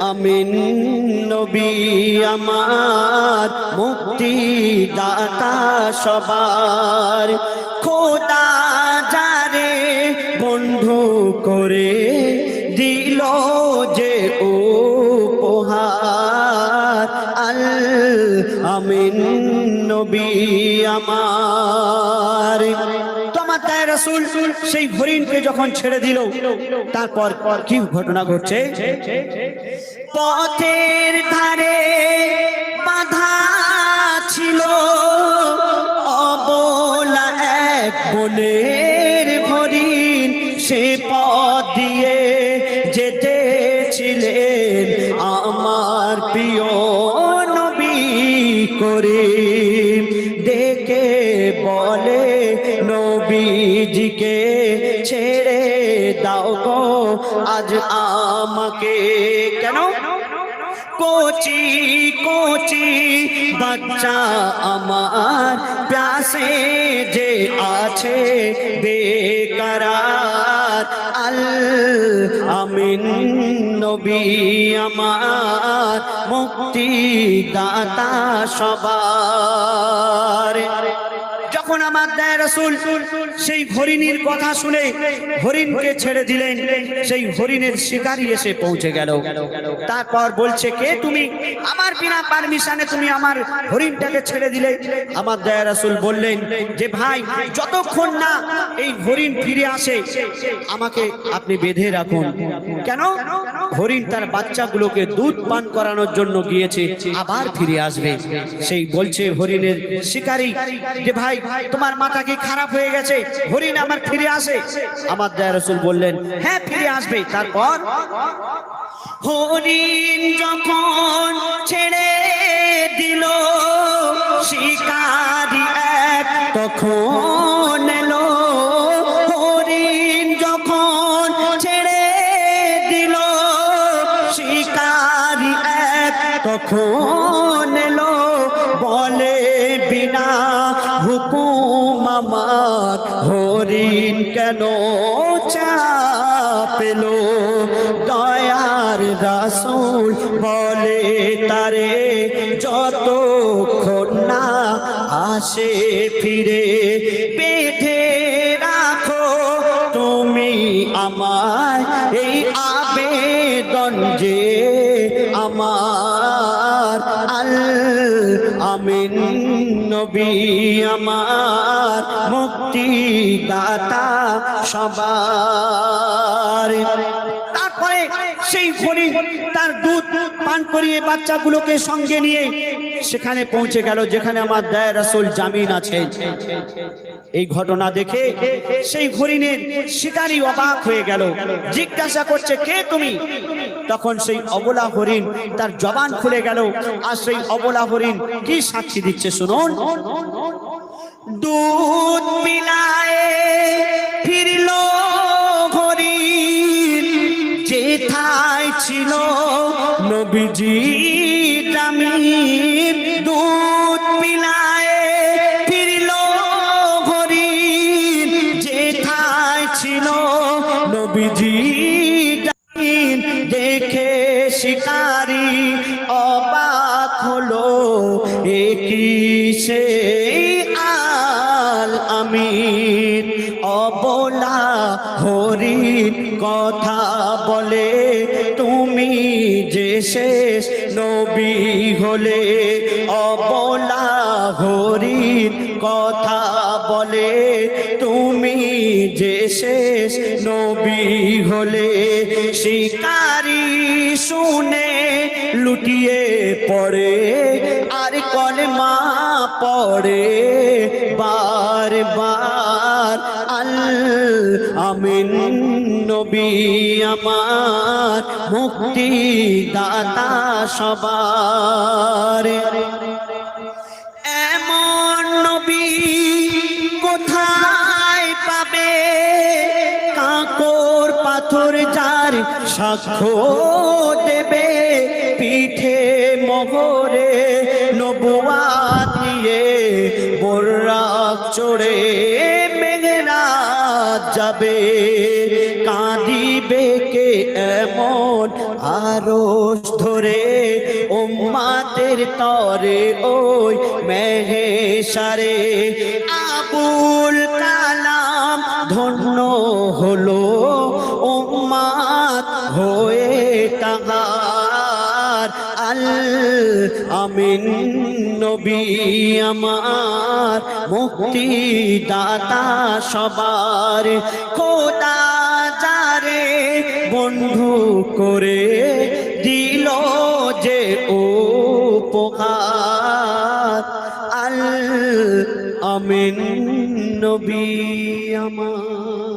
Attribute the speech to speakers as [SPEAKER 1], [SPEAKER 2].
[SPEAKER 1] আমিন, নবী আমার মুক্তি দাতা সবার। খোদা যারে বন্ধু করে দিল যে উপহার। আল আমিন, নবী আমার। তোমার তাই রসুল সেই হরিণকে যখন ছেড়ে দিল, তারপর কি ঘটনা ঘটছে? পথের ধারে বাধা ছিল, অবলা এক বনের হরিণ সে পথ দিয়ে যেতেছিলেন আমার প্রিয় নবী করে ডেকে বলে নবীজিকে ছেড়ে দাও গো। আজ আমাকে কেন? কোচি কোচি বাচ্চা আমার প্যাসে যে আছে বেকারার। আল আমিন নবী আমার মুক্তি দাতা সবার। যখন আমার দায় রসুল, সেই হরিণীর কথা শুনে হরিণকে ছেড়ে দিলেন। সেই হরিণের শিকারী এসে পৌঁছে গেল। তারপর বলছে, কে তুমি? আমার বিনা পারমিশনে তুমি আমার হরিণটাকে ছেড়ে দিলে। আমার দয়া রসুল বললেন, যে ভাই, যতক্ষণ না এই হরিণ ফিরে আসে, আমাকে আপনি বেঁধে রাখুন। কেন? হরিণ তার বাচ্চাগুলোকে দুধ পান করানোর জন্য গিয়েছে, আবার ফিরে আসবে। সেই বলছে হরিণের শিকারী, যে ভাই তোমার মাথা কি খারাপ হয়ে গেছে? হরিণ আমার ফিরে আসে। আমার দয়া রসুল বললেন হ্যাঁ ফিরে আসবে। তারপর হরিণ যখন ছেড়ে দিল, শিকারি এক তখন এলো। তখন বলে বিনা হুকুম আমার হরিণ কেন চাপেল? দয়ার রাসুল বলে তারে যত না আসে ফিরে, বেঁধে রাখো। তুমি আমার এই আবেদন যে নবী আমার মুক্তি দাতা সবার। তারপরে সেই ঘড়ি তার দুধ পান করিয়ে বাচ্চাগুলোকে সঙ্গে নিয়ে সেখানে পৌঁছে গেল যেখানে আমার দয়া রসুল জামিন আছে। এই ঘটনা দেখে সেই হরিণের শিকারী অবাক হয়ে গেল। জিজ্ঞাসা করছে, কে তুমি? তখন সেই অবলা হরিণ তার জবান খুলে গেল আর সেই অবলা হরিণ কি সাক্ষী দিচ্ছে শুনুন। দুধ পিলায় ফিরল হরিণ, যেথায় ছিল নবীজি শিকারি অবাক হলো একই সেই আল আমিন? অবলা হরিণ কথা বলে, তুমি যে শেষ নবী হলে, অবলা হরিণ কথা বলে, তুমি যে শেষ নবী হলে, শিকারি শুনে লুটিয়ে পড়ে। আর কলমা পড়ে বার বার। আল আমিন নবী আমার মুক্তি দাতা সবার। সাক্ষ্য দেবে পিঠে মগরে নবুয়া দিয়ে চড়ে মেঘনা যাবে। কাঁদিবে কে এমন আরশ ধরে? উম্মাতের তরে ওই মেহে সারে আবুল কালাম আমিন, নবী আমার মুক্তি দাতা সবার। খোদা যারে বন্ধু করে দিল যে উপহার আল আমিন, নবী আমার।